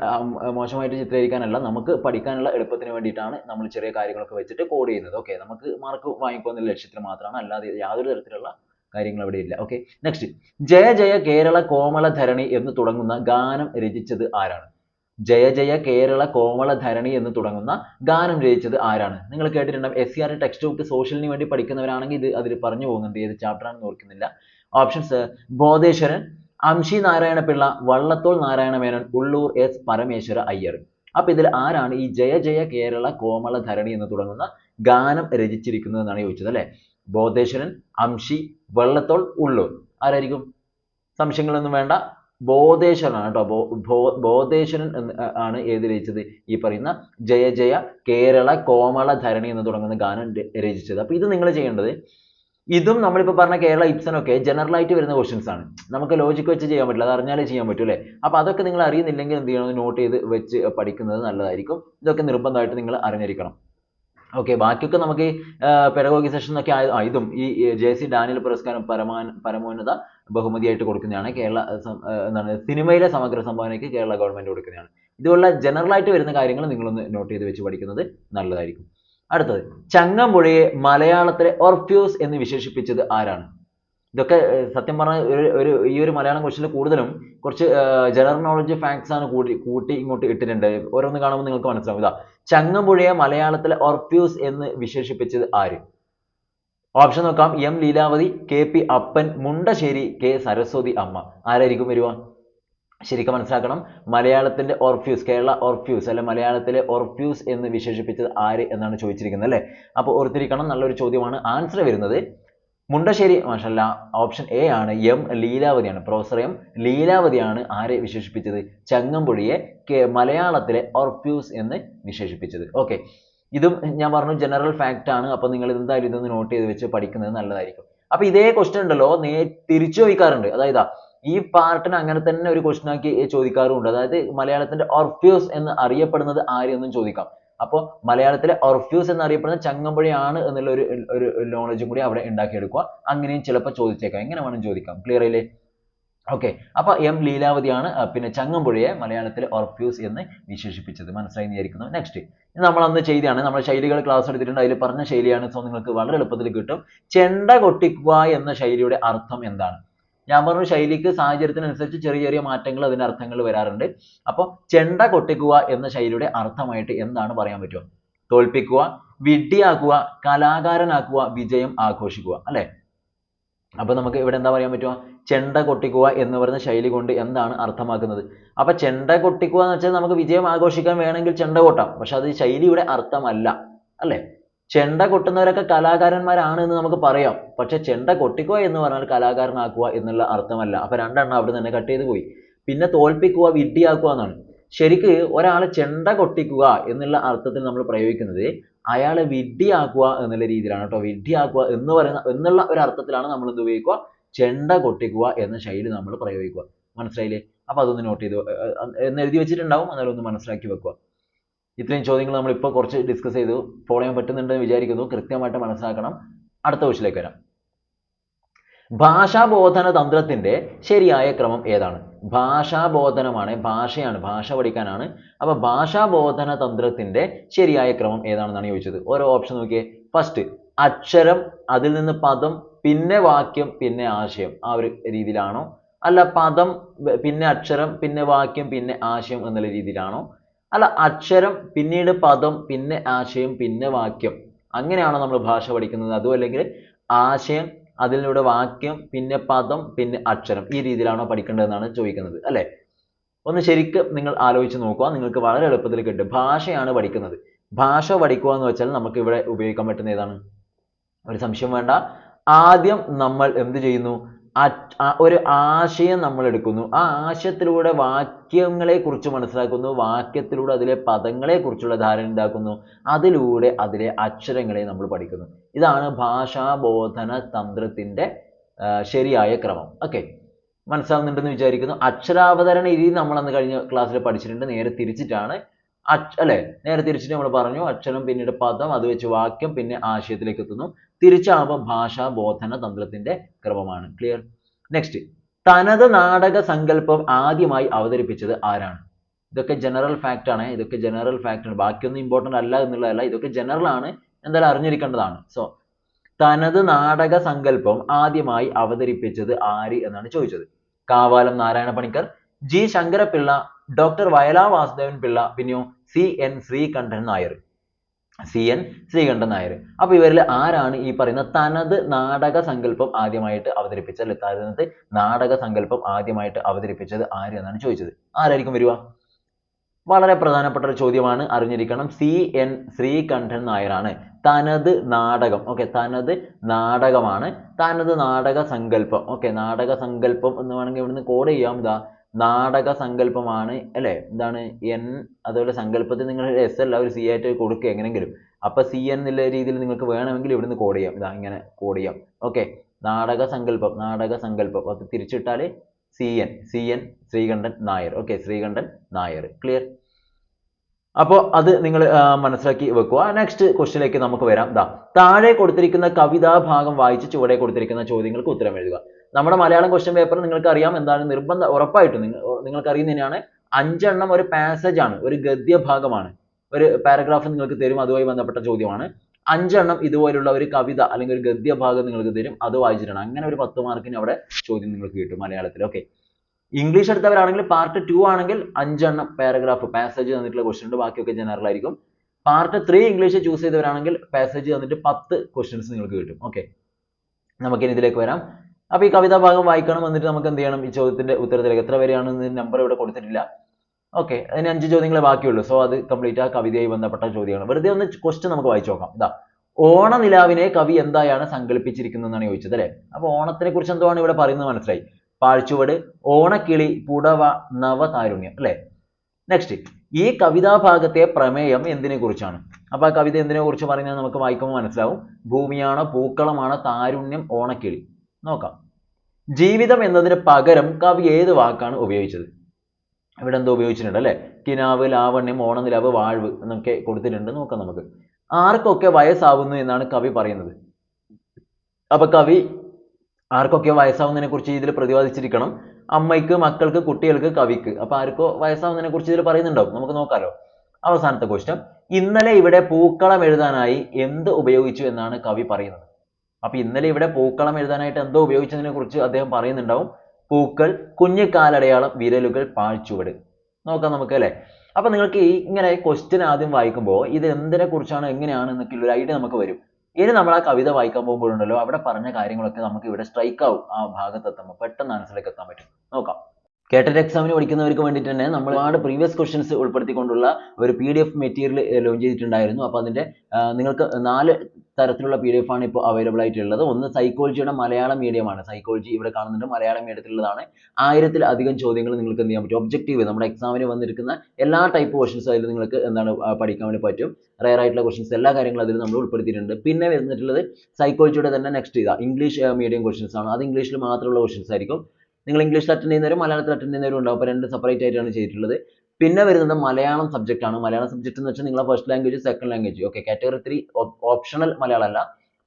മോശമായിട്ട് ചിത്രീകരിക്കാനല്ല നമുക്ക് പഠിക്കാനുള്ള എളുപ്പത്തിന് വേണ്ടിയിട്ടാണ് നമ്മൾ ചെറിയ കാര്യങ്ങളൊക്കെ വെച്ചിട്ട് കോഡ് ചെയ്യുന്നത്. ഓക്കെ നമുക്ക് മാർക്ക് വാങ്ങിക്കുന്ന ലക്ഷ്യത്തിൽ മാത്രമാണ് അല്ലാതെ യാതൊരു തരത്തിലുള്ള കാര്യങ്ങൾ അവിടെ ഇല്ല. ഓക്കെ നെക്സ്റ്റ് ജയ ജയ കേരള കോമളധരണി എന്ന് തുടങ്ങുന്ന ഗാനം രചിച്ചത് ആരാണ്? ജയ ജയ കേരള കോമള കോമളധരണി എന്ന് തുടങ്ങുന്ന ഗാനം രചിച്ചത് ആരാണ്? നിങ്ങൾ കേട്ടിട്ടുണ്ടാവും സി ആർ ടെക്സ്റ്റ് ബുക്ക് സോഷ്യലിന് വേണ്ടി പഠിക്കുന്നവരാണെങ്കിൽ ഇത് അതിൽ പറഞ്ഞു പോകുന്നുണ്ട്. ഏത് ചാപ്റ്ററാണ് ആണെന്ന് ഓർക്കുന്നില്ല. Options Bodheswaran Amshi Narayana Pillai Vallathol Narayana Menon Ulloor S Parameswara Iyer. അപ്പൊ ഇതിൽ ആരാണ് ഈ ജയ ജയ കേരള കോമള കോമളധരണി എന്ന് തുടങ്ങുന്ന ഗാനം രചിച്ചിരിക്കുന്നത് എന്നാണ് ചോദിച്ചത് അല്ലേ? ബോധേശ്വരൻ അംശി, വള്ളത്തോൾ ഉള്ളൂർ. ആരായിരിക്കും? സംശയങ്ങളൊന്നും വേണ്ട. ബോധേശ്വരനാണ് കേട്ടോ. ബോ ബോ- ബോധേശ്വരൻ ആണ് ഏത് രചിച്ചത് ഈ പറയുന്ന ജയ ജയ കേരള കോമള ധരണി എന്ന് തുടങ്ങുന്ന ഗാനം രചിച്ചത്. അപ്പൊ ഇത് നിങ്ങൾ ചെയ്യേണ്ടത് ഇതും നമ്മളിപ്പോൾ പറഞ്ഞ കേരള ഇപ്സനൊക്കെ ജനറൽ ആയിട്ട് വരുന്ന ക്വസ്റ്റ്യൻസ് ആണ്. നമുക്ക് ലോജിക്ക് വെച്ച് ചെയ്യാൻ പറ്റില്ല അത് അറിഞ്ഞാലേ ചെയ്യാൻ പറ്റൂ അല്ലേ? അപ്പൊ അതൊക്കെ നിങ്ങൾ അറിയുന്നില്ലെങ്കിൽ എന്ത് ചെയ്യണം? നോട്ട് ചെയ്ത് വെച്ച് പഠിക്കുന്നത് നല്ലതായിരിക്കും. ഇതൊക്കെ നിർബന്ധമായിട്ട് നിങ്ങൾ അറിഞ്ഞിരിക്കണം. ഓക്കെ ബാക്കിയൊക്കെ നമുക്ക് പെഡഗോഗി സെഷൻ എന്നൊക്കെ ഇതും ഈ ജെ സി ഡാനിയൽ പുരസ്കാരം പരമാ പരമോന്നത ബഹുമതിയായിട്ട് കൊടുക്കുന്നതാണ്. കേരള എന്താണ് സിനിമയിലെ സമഗ്ര സംഭാവനയ്ക്ക് കേരള ഗവൺമെന്റ് കൊടുക്കുന്നതാണ്. ഇതുപോലുള്ള ജനറൽ ആയിട്ട് വരുന്ന കാര്യങ്ങൾ നിങ്ങളൊന്ന് നോട്ട് ചെയ്ത് വെച്ച് പഠിക്കുന്നത് നല്ലതായിരിക്കും. അടുത്തത് ചങ്ങമ്പുഴയെ മലയാളത്തിലെ ഓർഫ്യൂസ് എന്ന് വിശേഷിപ്പിച്ചത് ആരാണ്? ഇതൊക്കെ സത്യം പറഞ്ഞ ഒരു ഒരു ഈ ഒരു മലയാളം ക്വസ്റ്റിൽ കൂടുതലും കുറച്ച് ജനറൽ നോളജ് ഫാക്ട്സ് ആണ് കൂടി കൂട്ടി ഇങ്ങോട്ട് ഇട്ടിട്ടുണ്ട്. ഓരോന്ന് കാണുമ്പോൾ നിങ്ങൾക്ക് മനസ്സിലാവും. ഇതാ ചങ്ങമ്പുഴയെ മലയാളത്തിലെ ഓർഫ്യൂസ് എന്ന് വിശേഷിപ്പിച്ചത് ആര്? ഓപ്ഷൻ നോക്കാം. എം ലീലാവതി കെ പി അപ്പൻ മുണ്ടശ്ശേരി കെ സരസ്വതി അമ്മ. ആരായിരിക്കും വരുവാ ശരിക്കും മനസ്സിലാക്കണം. മലയാളത്തിന്റെ ഓർഫ്യൂസ് കേരള ഓർഫ്യൂസ് അല്ലെ മലയാളത്തിലെ ഓർഫ്യൂസ് എന്ന് വിശേഷിപ്പിച്ചത് ആര് എന്നാണ് ചോദിച്ചിരിക്കുന്നത് അല്ലേ? അപ്പോൾ ഓർത്തിരിക്കണം. നല്ലൊരു ചോദ്യമാണ്. ആൻസർ വരുന്നത് മുണ്ടശ്ശേരി മാഷല്ല ഓപ്ഷൻ എ ആണ് എം ലീലാവതിയാണ്. പ്രൊഫസർ എം ലീലാവതിയാണ് ആരെ വിശേഷിപ്പിച്ചത്? ചങ്ങമ്പുഴിയെ മലയാളത്തിലെ ഓർഫ്യൂസ് എന്ന് വിശേഷിപ്പിച്ചത്. ഓക്കെ ഇതും ഞാൻ പറഞ്ഞു ജനറൽ ഫാക്റ്റ് ആണ്. അപ്പോൾ നിങ്ങൾ എന്തായാലും ഇതൊന്ന് നോട്ട് ചെയ്ത് വെച്ച് പഠിക്കുന്നത് നല്ലതായിരിക്കും. അപ്പോൾ ഇതേ ക്വസ്റ്റ്യൻ ഉണ്ടല്ലോ നേ തിരിച്ചു ചോദിക്കാറുണ്ട്. അതായത് ഈ പാർട്ടിന് അങ്ങനെ തന്നെ ഒരു ക്വസ്റ്റ്യൻ ആക്കി ചോദിക്കാറുമുണ്ട്. അതായത് മലയാളത്തിന്റെ ഓർഫ്യൂസ് എന്ന് അറിയപ്പെടുന്നത് ആര് എന്നും ചോദിക്കാം. അപ്പോൾ മലയാളത്തിലെ ഓർഫ്യൂസ് എന്നറിയപ്പെടുന്ന ചങ്ങമ്പുഴയാണ് എന്നുള്ള ഒരു ഒരു നോളജും കൂടി അവിടെ ഉണ്ടാക്കിയെടുക്കുക. അങ്ങനെയും ചിലപ്പോൾ ചോദിച്ചേക്കാം. എങ്ങനെ വേണം ചോദിക്കാം. ക്ലിയർ ആയില്ലേ ഓക്കെ അപ്പൊ എം ലീലാവതിയാണ് പിന്നെ ചങ്ങമ്പുഴയെ മലയാളത്തിലെ ഓർഫ്യൂസ് എന്ന് വിശേഷിപ്പിച്ചത്. മനസ്സിലായി വിചാരിക്കുന്നു. നെക്സ്റ്റ് നമ്മൾ അന്ന് ചെയ്തതാണ്. നമ്മൾ ശൈലികൾ ക്ലാസ് എടുത്തിട്ടുണ്ട്. അതിൽ പറഞ്ഞ ശൈലിയാണ്. സോ നിങ്ങൾക്ക് വളരെ എളുപ്പത്തിൽ കിട്ടും. ചെണ്ട കൊട്ടിക്കുക എന്ന ശൈലിയുടെ അർത്ഥം എന്താണ്? ഞാൻ പറഞ്ഞ ശൈലിക്ക് സാഹചര്യത്തിനനുസരിച്ച് ചെറിയ ചെറിയ മാറ്റങ്ങൾ അതിന്റെ അർത്ഥങ്ങൾ വരാറുണ്ട്. അപ്പോൾ ചെണ്ട കൊട്ടിക്കുക എന്ന ശൈലിയുടെ അർത്ഥമായിട്ട് എന്താണ് പറയാൻ പറ്റുക? തോൽപ്പിക്കുക വിഡ്ഢിയാക്കുക കലാകാരനാക്കുക വിജയം ആഘോഷിക്കുക അല്ലെ? അപ്പൊ നമുക്ക് ഇവിടെ എന്താ പറയാൻ പറ്റുക? ചെണ്ട കൊട്ടിക്കുക എന്ന് പറയുന്ന ശൈലി കൊണ്ട് എന്താണ് അർത്ഥമാക്കുന്നത്? അപ്പൊ ചെണ്ട കൊട്ടിക്കുക എന്ന് വെച്ചാൽ നമുക്ക് വിജയം ആഘോഷിക്കാൻ വേണമെങ്കിൽ ചെണ്ട കൊട്ടാം. പക്ഷെ അത് ശൈലിയുടെ അർത്ഥമല്ല അല്ലെ? ചെണ്ട കൊട്ടുന്നവരൊക്കെ കലാകാരന്മാരാണ് എന്ന് നമുക്ക് പറയാം. പക്ഷെ ചെണ്ട കൊട്ടിക്കുക എന്ന് പറഞ്ഞാൽ കലാകാരനാക്കുക എന്നുള്ള അർത്ഥമല്ല. അപ്പൊ രണ്ടെണ്ണം അവിടെ തന്നെ കട്ട് ചെയ്ത് പോയി. പിന്നെ തോൽപ്പിക്കുക വിഡ്ഢിയാക്കുക എന്നാണ്. ശരിക്ക് ഒരാളെ ചെണ്ട കൊട്ടിക്കുക എന്നുള്ള അർത്ഥത്തിൽ നമ്മൾ പ്രയോഗിക്കുന്നത് അയാളെ വിഡ്ഢിയാക്കുക എന്നുള്ള രീതിയിലാണ് കേട്ടോ. വിഡ്ഢിയാക്കുക എന്ന് പറയുന്ന എന്നുള്ള ഒരു അർത്ഥത്തിലാണ് നമ്മൾ എന്ത് ഉപയോഗിക്കുക? ചെണ്ട കൊട്ടിക്കുക എന്ന ശൈലി നമ്മൾ പ്രയോഗിക്കുക. മനസ്സിലായില്ലേ? അപ്പൊ അതൊന്ന് നോട്ട് ചെയ്ത് എന്ന് എഴുതി വെച്ചിട്ടുണ്ടാവും. എന്നാലും ഒന്ന് മനസ്സിലാക്കി വെക്കുക. ഇത്രയും ചോദ്യങ്ങൾ നമ്മൾ ഇപ്പോൾ കുറച്ച് ഡിസ്കസ് ചെയ്തു. ഫോളോ ചെയ്യാൻ പറ്റുന്നുണ്ടെന്ന് വിചാരിക്കുന്നു. കൃത്യമായിട്ട് മനസ്സിലാക്കണം. അടുത്ത ക്വസ്റ്റിലേക്ക് വരാം. ഭാഷാബോധന തന്ത്രത്തിന്റെ ശരിയായ ക്രമം ഏതാണ്? ഭാഷാബോധനമാണ് ഭാഷയാണ് ഭാഷ പഠിക്കാനാണ്. അപ്പോൾ ഭാഷാബോധന തന്ത്രത്തിന്റെ ശരിയായ ക്രമം ഏതാണെന്നാണ് ചോദിച്ചത്. ഓരോ ഓപ്ഷൻ നോക്കിയേ. ഫസ്റ്റ് അക്ഷരം അതിൽ നിന്ന് പദം പിന്നെ വാക്യം പിന്നെ ആശയം. ആ ഒരു രീതിയിലാണോ? അല്ല പദം പിന്നെ അക്ഷരം പിന്നെ വാക്യം പിന്നെ ആശയം എന്നുള്ള രീതിയിലാണോ? അല്ല അക്ഷരം പിന്നീട് പദം പിന്നെ ആശയം പിന്നെ വാക്യം. അങ്ങനെയാണോ നമ്മൾ ഭാഷ പഠിക്കുന്നത്? അതും അല്ലെങ്കിൽ ആശയം അതിലൂടെ വാക്യം പിന്നെ പദം പിന്നെ അക്ഷരം ഈ രീതിയിലാണോ പഠിക്കേണ്ടതെന്നാണ് ചോദിക്കുന്നത് അല്ലെ? ഒന്ന് ശരിക്കും നിങ്ങൾ ആലോചിച്ച് നോക്കുക. നിങ്ങൾക്ക് വളരെ എളുപ്പത്തിൽ കിട്ടും. ഭാഷയാണ് പഠിക്കുന്നത്. ഭാഷ പഠിക്കുക എന്ന് വെച്ചാൽ നമുക്ക് ഇവിടെ ഉപയോഗിക്കാൻ പറ്റുന്ന ഏതാണ്? ഒരു സംശയം വേണ്ട. ആദ്യം നമ്മൾ എന്ത് ചെയ്യുന്നു? ഒരു ആശയം നമ്മൾ എടുക്കുന്നു ആ ആശയത്തിലൂടെ വാക്യങ്ങളെ കുറിച്ച് മനസ്സിലാക്കുന്നു. വാക്യത്തിലൂടെ അതിലെ പദങ്ങളെ കുറിച്ചുള്ള ധാരണ ഉണ്ടാക്കുന്നു. അതിലൂടെ അതിലെ അക്ഷരങ്ങളെ നമ്മൾ പഠിക്കുന്നു. ഇതാണ് ഭാഷാബോധന തന്ത്രത്തിന്റെ ശരിയായ ക്രമം. ഓക്കെ. മനസ്സിലാവുന്നുണ്ടെന്ന് വിചാരിക്കുന്നു. അക്ഷരാവതരണ രീതി നമ്മൾ അന്ന് കഴിഞ്ഞ ക്ലാസ്സിൽ പഠിച്ചിട്ടുണ്ട്. നേരെ തിരിച്ചിട്ടാണ് അല്ലെ? നേരെ തിരിച്ചിട്ട് നമ്മൾ പറഞ്ഞു അക്ഷരം പിന്നീട് പദം അത് വെച്ച് വാക്യം പിന്നെ ആശയത്തിലേക്ക് എത്തുന്നു. തിരിച്ചാകുമ്പോൾ ഭാഷാ ബോധന തന്ത്രത്തിന്റെ ക്രമമാണ്. ക്ലിയർ നെക്സ്റ്റ് തനത് നാടക സങ്കല്പം ആദ്യമായി അവതരിപ്പിച്ചത് ആരാണ്? ഇതൊക്കെ ജനറൽ ഫാക്റ്റ് ആണ്. ഇതൊക്കെ ജനറൽ ഫാക്റ്റ് ആണ്. ബാക്കിയൊന്നും ഇമ്പോർട്ടന്റ് അല്ല എന്നുള്ളതല്ല. ഇതൊക്കെ ജനറൽ ആണ്. എന്തായാലും അറിഞ്ഞിരിക്കേണ്ടതാണ്. സോ തനത് നാടക സങ്കല്പം ആദ്യമായി അവതരിപ്പിച്ചത് ആര് എന്നാണ് ചോദിച്ചത്. കാവാലം നാരായണ പണിക്കർ ജി. ശങ്കരപിള്ള ഡോക്ടർ വയലാ വാസുദേവൻ പിള്ള പിന്നെയോ C. N. Sreekantan Nair. C N Sreekantan Nair. അപ്പൊ ഇവരിൽ ആരാണ് ഈ പറയുന്ന തനത് നാടക സങ്കല്പം ആദ്യമായിട്ട് അവതരിപ്പിച്ചത് അല്ലെ തനത് നാടക സങ്കല്പം ആദ്യമായിട്ട് അവതരിപ്പിച്ചത് ആര് എന്നാണ് ചോദിച്ചത്. ആരായിരിക്കും വരിക? വളരെ പ്രധാനപ്പെട്ട ഒരു ചോദ്യമാണ് അറിഞ്ഞിരിക്കണം. സി എൻ ശ്രീകണ്ഠൻ നായരാണ്. തനത് നാടകം ഓക്കെ തനത് നാടകമാണ്. തനത് നാടക സങ്കല്പം ഓക്കെ നാടക സങ്കല്പം എന്ന് വേണമെങ്കിൽ ഇവിടുന്ന് കോഡ് ചെയ്യാം ഇതാ. നാടക സങ്കല്പമാണ് അല്ലെ? എന്താണ്? എൻ അതുപോലെ സങ്കല്പത്തിൽ നിങ്ങൾ എസ് അല്ല ഒരു സി ആയിട്ട് കൊടുക്കുക എങ്ങനെങ്കിലും അപ്പൊ സി എന്നുള്ള രീതിയിൽ നിങ്ങൾക്ക് വേണമെങ്കിൽ ഇവിടുന്ന് കോഡ് ചെയ്യാം. ഇതാ ഇങ്ങനെ കോഡ് ചെയ്യാം. ഓക്കെ നാടക സങ്കല്പം നാടക സങ്കല്പം അത് തിരിച്ചിട്ടാൽ C N C N Sreekantan Nair. Okay Sreekantan Nair. Clear അപ്പോൾ അത് നിങ്ങൾ മനസ്സിലാക്കി വെക്കുക. നെക്സ്റ്റ് ക്വസ്റ്റിനിലേക്ക് നമുക്ക് വരാം. താഴെ കൊടുത്തിരിക്കുന്ന കവിതാ ഭാഗം വായിച്ച് ചുവടെ കൊടുത്തിരിക്കുന്ന ചോദ്യങ്ങൾക്ക് ഉത്തരം എഴുതുക. നമ്മുടെ മലയാളം ക്വസ്റ്റ്യൻ പേപ്പർ നിങ്ങൾക്ക് അറിയാം എന്താണ്? നിർബന്ധം ഉറപ്പായിട്ടും നിങ്ങൾ നിങ്ങൾക്ക് അറിയുന്നതിനാണ് അഞ്ചെണ്ണം ഒരു പാസേജ് ആണ് ഒരു ഗദ്യഭാഗമാണ്. ഒരു പാരഗ്രാഫ് നിങ്ങൾക്ക് തരും അതുമായി ബന്ധപ്പെട്ട ചോദ്യമാണ്. അഞ്ചെണ്ണം ഇതുപോലുള്ള ഒരു കവിത അല്ലെങ്കിൽ ഒരു ഗദ്യഭാഗം നിങ്ങൾക്ക് തരും അത് വായിച്ചിട്ടാണ്. അങ്ങനെ ഒരു പത്ത് മാർക്കിന് അവിടെ ചോദ്യം നിങ്ങൾക്ക് കിട്ടും മലയാളത്തിൽ ഓക്കെ ഇംഗ്ലീഷ് എടുത്തവരാണെങ്കിൽ പാർട്ട് ടു ആണെങ്കിൽ അഞ്ചെണ്ണം പാരഗ്രാഫ് പാസേജ് തന്നിട്ടുള്ള ക്വസ്റ്റ്യൻ ഉണ്ട് ബാക്കിയൊക്കെ ജനറൽ ആയിരിക്കും. പാർട്ട് ത്രീ ഇംഗ്ലീഷ് ചൂസ് ചെയ്തവരാണെങ്കിൽ പാസേജ് തന്നിട്ട് പത്ത് ക്വസ്റ്റ്യൻസ് നിങ്ങൾക്ക് കിട്ടും ഓക്കെ നമുക്കിനി ഇതിലേക്ക് വരാം. അപ്പൊ ഈ കവിതാ ഭാഗം വായിക്കണം എന്നിട്ട് നമുക്ക് എന്ത് ചെയ്യണം? ഈ ചോദ്യത്തിന്റെ ഉത്തരത്തിലേക്ക്. എത്ര വരെയാണെന്ന് നമ്പർ ഇവിടെ കൊടുത്തിട്ടില്ല? ഓക്കെ അതിന് അഞ്ച് ചോദ്യങ്ങളെ ബാക്കിയുള്ളൂ. സോ അത് കംപ്ലീറ്റ് ആ കവിതയായി ബന്ധപ്പെട്ട ചോദ്യമാണ് വെറുതെ ഒന്ന് ക്വസ്റ്റ്യൻ നമുക്ക് വായിച്ചു നോക്കാം. ഇതാ ഓണനിലാവിനെ കവി എന്തായാണ് സങ്കല്പിച്ചിരിക്കുന്നതെന്നാണ് ചോദിച്ചത് അല്ലെ? അപ്പൊ ഓണത്തിനെ കുറിച്ച് എന്തുവാണ് ഇവിടെ പറയുന്നത് മനസ്സിലായി? പാഴ്ചുവട് ഓണക്കിളി പുടവ നവതാരുണ്യം അല്ലെ? നെക്സ്റ്റ് ഈ കവിതാഭാഗത്തെ പ്രമേയം എന്തിനെ കുറിച്ചാണ്? അപ്പൊ ആ കവിത എന്തിനെ കുറിച്ച് പറയുന്നത് നമുക്ക് വായിക്കുമ്പോൾ മനസ്സിലാവും. ഭൂമിയാണോ പൂക്കളമാണോ താരുണ്യം ഓണക്കിളി. നോക്കാം. ജീവിതം എന്നതിന് പകരം കവി ഏത് വാക്കാണ് ഉപയോഗിച്ചത്? ഇവിടെ എന്തോ ഉപയോഗിച്ചിട്ടുണ്ട് അല്ലേ? കിനാവ് ലാവണ്യം ഓണനിലാവ് വാഴ്വ് എന്നൊക്കെ കൊടുത്തിട്ടുണ്ട്. നോക്കാം നമുക്ക്. ആർക്കൊക്കെ വയസ്സാവുന്നു എന്നാണ് കവി പറയുന്നത്? അപ്പൊ കവി ആർക്കൊക്കെ വയസ്സാവുന്നതിനെ കുറിച്ച് ഇതിൽ പ്രതിപാദിച്ചിരിക്കണം? അമ്മയ്ക്ക് മക്കൾക്ക് കുട്ടികൾക്ക് കവിക്ക്. അപ്പൊ ആർക്കോ വയസ്സാവുന്നതിനെ കുറിച്ച് ഇതിൽ പറയുന്നുണ്ടാവും. നമുക്ക് നോക്കാലോ. അവസാനത്തെ ക്വസ്റ്റ്യൻ ഇന്നലെ ഇവിടെ പൂക്കളം എഴുതാനായി എന്ത് ഉപയോഗിച്ചു എന്നാണ് കവി പറയുന്നത്? അപ്പൊ ഇന്നലെ ഇവിടെ പൂക്കളം എഴുതാനായിട്ട് എന്തോ ഉപയോഗിച്ചതിനെ കുറിച്ച് അദ്ദേഹം പറയുന്നുണ്ടാവും. പൂക്കൾ കുഞ്ഞിക്കാലടയാളം വിരലുകൾ പാഴ്ചുവട്. നോക്കാം നമുക്ക് അല്ലേ? അപ്പൊ നിങ്ങൾക്ക് ഇങ്ങനെ ക്വസ്റ്റ്യൻ ആദ്യം വായിക്കുമ്പോൾ ഇത് എന്തിനെ കുറിച്ചാണ് എങ്ങനെയാണ് എന്നൊക്കെ ഒരു ഐഡിയ നമുക്ക് വരും. ഇനി നമ്മൾ ആ കവിത വായിക്കാൻ പോകുമ്പോഴുണ്ടല്ലോ അവിടെ പറഞ്ഞ കാര്യങ്ങളൊക്കെ നമുക്ക് ഇവിടെ സ്ട്രൈക്ക് ആവും. ആ ഭാഗത്ത് എത്തുമ്പോൾ പെട്ടെന്ന് മനസ്സിലേക്ക് എത്താൻ പറ്റും. നോക്കാം. കേട്ടറ്റ് എക്സാമിന് പഠിക്കുന്നവർക്ക് വേണ്ടിയിട്ട് തന്നെ നമ്മൾ ഒരുപാട് പ്രീവിയസ് ക്വസ്റ്റ്യൻസ് ഉൾപ്പെടുത്തിക്കൊണ്ടുള്ള ഒരു P D F material launch ചെയ്തിട്ടുണ്ടായിരുന്നു. അപ്പോൾ അതിന്റെ നിങ്ങൾക്ക് നാല് തരത്തിലുള്ള പി ഡി എഫ് ആണ് ഇപ്പോൾ അവൈലബിൾ ആയിട്ടുള്ളത്. ഒന്ന് സൈക്കോളജിയുടെ മലയാളം മീഡിയമാണ് സൈക്കോളജി ഇവിടെ കാണുന്നുണ്ട്. മലയാളം മീഡിയത്തിലുള്ളതാണ് ആയിരത്തിൽ അധികം ചോദ്യങ്ങൾ നിങ്ങൾക്ക് എന്ത് ചെയ്യാൻ പറ്റും? ഒബ്ജക്റ്റീവ് നമ്മുടെ എക്സാമിന് വന്നിരിക്കുന്ന എല്ലാ ടൈപ്പ് ക്വസ്റ്റ്യൻസ് അതിൽ നിങ്ങൾക്ക് എന്താണ് പഠിക്കാൻ വേണ്ടി പറ്റും. റയർ ആയിട്ടുള്ള ക്വസ്റ്റ്യൻസ് എല്ലാ കാര്യങ്ങളും അതിൽ നമ്മൾ ഉൾപ്പെടുത്തിയിട്ടുണ്ട്. പിന്നെ വന്നിട്ടുള്ളത് സൈക്കോളജിയുടെ തന്നെ നെക്സ്റ്റ് ഇതാ ഇംഗ്ലീഷ് മീഡിയം ക്വസ്റ്റ്യൻസ് ആണ്. അത് ഇംഗ്ലീഷിൽ മാത്രമുള്ള ക്വസ്റ്റ്യൻസ് ആയിരിക്കും. നിങ്ങൾ ഇംഗ്ലീഷിൽ അറ്റൻഡ് ചെയ്യുന്നവരും മലയാളത്തിൽ അറ്റൻഡ് ചെയ്യുന്നവരും ഉണ്ടാവും. അപ്പോൾ രണ്ട് സെപ്പറേറ്റ് ആയിട്ടാണ് ചെയ്തിട്ടുള്ളത്. പിന്നെ വരുന്നത് മലയാളം സബ്ജക്റ്റ് ആണ്. മലയാളം സബ്ജക്റ്റ് എന്ന് വെച്ചാൽ നിങ്ങളെ first language second language okay category three optional Malayalam അല്ല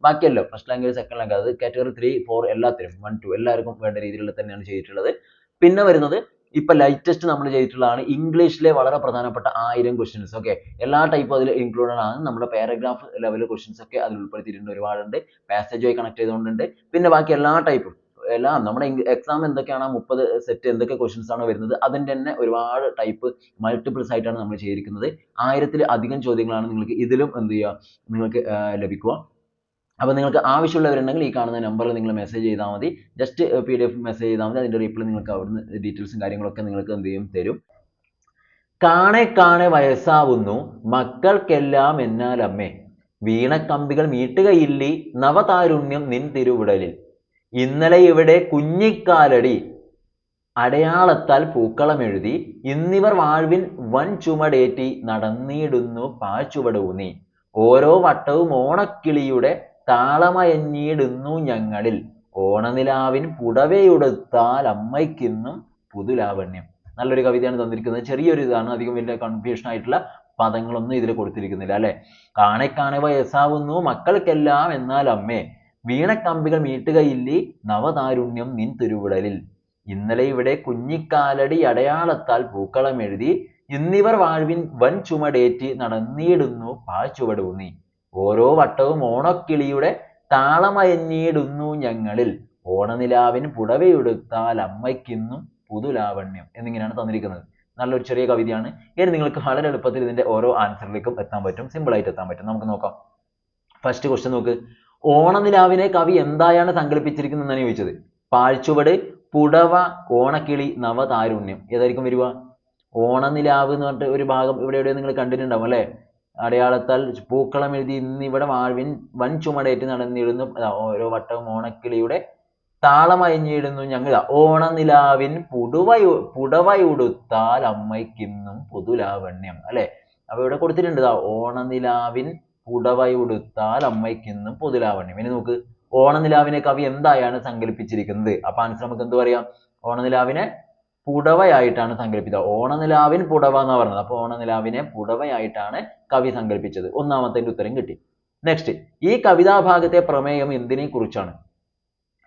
ബാക്കിയല്ലോ ഫസ്റ്റ് ലാംഗ്വേജ് സെക്കൻഡ് ലാംഗ്വേജ് അത് കാറ്റഗറി ത്രീ ഫോർ എല്ലാത്തിനും വൺ ടു എല്ലാവർക്കും വേണ്ട രീതിയിൽ തന്നെയാണ് ചെയ്തിട്ടുള്ളത്. പിന്നെ വരുന്നത് ഇപ്പൊ ലൈറ്റസ്റ്റ് നമ്മൾ ചെയ്തിട്ടുള്ളതാണ് ഇംഗ്ലീഷിലെ വളരെ പ്രധാനപ്പെട്ട ആയിരം ക്വസ്റ്റ്യൻസ് ഓക്കെ എല്ലാ ടൈപ്പും അതിൽ ഇൻക്ലൂഡഡ് ആണ്. നമ്മുടെ പാരഗ്രാഫ് ലെവൽ ക്വസ്റ്റ്യൻസ് ഒക്കെ അതിൽ ഉൾപ്പെടുത്തിയിട്ടുണ്ട് ഒരുപാടുണ്ട്. ആയി കണക്ട് ചെയ്തുകൊണ്ടുണ്ട്. പിന്നെ ബാക്കി എല്ലാ ടൈപ്പും എല്ലാം നമ്മുടെ എക്സാം എന്തൊക്കെയാണ്? മുപ്പത് സെറ്റ് എന്തൊക്കെ ക്വസ്റ്റ്യൻസ് ആണ് വരുന്നത്? അതിന്റെ തന്നെ ഒരുപാട് ടൈപ്പ് മൾട്ടിപ്പിൾസ് ആയിട്ടാണ് നമ്മൾ ചെയ്തിരിക്കുന്നത്. ആയിരത്തിൽ അധികം ചോദ്യങ്ങളാണ് നിങ്ങൾക്ക് ഇതിലും എന്ത് ചെയ്യുക നിങ്ങൾക്ക് ലഭിക്കുക. അപ്പോൾ നിങ്ങൾക്ക് ആവശ്യമുള്ളവരുണ്ടെങ്കിൽ ഈ കാണുന്ന നമ്പറിൽ നിങ്ങൾ മെസ്സേജ് ചെയ്താൽ മതി. Just P D F message ചെയ്താൽ മതി. അതിന്റെ റീപ്ലൈ നിങ്ങൾക്ക് അവിടുന്ന് ഡീറ്റെയിൽസും കാര്യങ്ങളൊക്കെ നിങ്ങൾക്ക് എന്ത് ചെയ്യും? തരും. കാണെ കാണെ വയസ്സാവുന്നു. മക്കൾക്കെല്ലാം എന്നാലമ്മേ വീണ വീണക്കമ്പികൾ മീട്ടുകയില്ലി നവതാരുണ്യം നിൻ തിരുവിടലിൽ. ഇന്നലെ ഇവിടെ കുഞ്ഞിക്കാലടി അടയാളത്താൽ പൂക്കളമെഴുതി ഇന്നിവർ വാഴ്വിൻ വൻ ചുമടേറ്റി നടന്നിടുന്നു പാഴ്ചുവടൂന്നി ഓരോ വട്ടവും ഓണക്കിളിയുടെ താളമയഞ്ഞിടുന്നു ഞങ്ങളിൽ. ഓണനിലാവിൻ പുടവയുടുത്താൽ അമ്മയ്ക്കിന്നും പുതുലാവണ്യം. നല്ലൊരു കവിതയാണ് തന്നിരിക്കുന്നത്. ചെറിയൊരു ഇതാണ്. അധികം വലിയ കൺഫ്യൂഷൻ ആയിട്ടുള്ള പദങ്ങളൊന്നും ഇതിൽ കൊടുത്തിരിക്കുന്നില്ല അല്ലെ? കാണെ കാണെ വയസ്സാവുന്നു മക്കൾക്കെല്ലാം എന്നാൽ അമ്മേ. വീണക്കമ്പികൾ മീട്ടുകയില്ലി നവതാരുണ്യം നിൻ തിരുവിടലിൽ. ഇന്നലെ ഇവിടെ കുഞ്ഞിക്കാലടി അടയാളത്താൽ പൂക്കളം എഴുതി ഇന്നിവർ വാഴ്വിൻ വൻ ചുമടേറ്റി നടന്നിടുന്നു പാഴ്ചുവടൂന്നി ഓരോ വട്ടവും ഓണക്കിളിയുടെ താളമയഞ്ഞിടുന്നു ഞങ്ങളിൽ. ഓണനിലാവിന് പുടവയെടുത്താൽ അമ്മയ്ക്കിന്നും പുതുലാവണ്യം എന്നിങ്ങനെയാണ് തന്നിരിക്കുന്നത്. നല്ലൊരു ചെറിയ കവിതയാണ്. ഇനി നിങ്ങൾക്ക് വളരെ എളുപ്പത്തിൽ ഇതിന്റെ ഓരോ ആൻസറിലേക്കും എത്താൻ പറ്റും. സിമ്പിൾ ആയിട്ട് എത്താൻ പറ്റും. നമുക്ക് നോക്കാം. ഫസ്റ്റ് ക്വസ്റ്റ്യൻ നോക്ക്. ഓണനിലാവിനെ കവി എന്തായാണ് സങ്കല്പിച്ചിരിക്കുന്നതെന്നാണ് ചോദിച്ചത്? പാഴ്ചുവട് പുടവ ഓണക്കിളി നവതാരുണ്യം. ഏതായിരിക്കും വരിക? ഓണനിലാവ് എന്ന് പറഞ്ഞിട്ട് ഒരു ഭാഗം ഇവിടെ എവിടെയോ നിങ്ങൾ കണ്ടിട്ടുണ്ടാവും അല്ലേ? അടയാളത്താൽ പൂക്കളം എഴുതി ഇന്നിവിടെ വാഴ്വിൻ വൻ ചുമടേറ്റ് നടന്നിടുന്നു. ഓരോ വട്ടവും ഓണക്കിളിയുടെ താളമയഞ്ഞിടുന്നു ഞങ്ങൾ. ഓണനിലാവിൻ പുടുവയു പുടവയുടുത്താൽ അമ്മയ്ക്കിന്നും പുതുലാവണ്യം അല്ലേ? അപ്പൊ ഇവിടെ കൊടുത്തിട്ടുണ്ട്. ഇതാ ഓണനിലാവിൻ പുടവയുടുത്താൽ അമ്മയ്ക്കെന്നും പൊതുലാവണ്യം. ഇനി നോക്ക് ഓണനിലാവിനെ കവി എന്തായാണ് സങ്കല്പിച്ചിരിക്കുന്നത്? അപ്പൊ ആൻസർ നമുക്ക് എന്ത് പറയാം? ഓണനിലാവിനെ പുടവയായിട്ടാണ് സങ്കല്പിച്ചത്. ഓണനിലാവിൻ പുടവ എന്നാ പറഞ്ഞത്. അപ്പൊ ഓണനിലാവിനെ പുടവയായിട്ടാണ് കവി സങ്കല്പിച്ചത്. ഒന്നാമത്തെ ഉത്തരം കിട്ടി. നെക്സ്റ്റ് ഈ കവിതാഭാഗത്തെ പ്രമേയം എന്തിനെ കുറിച്ചാണ്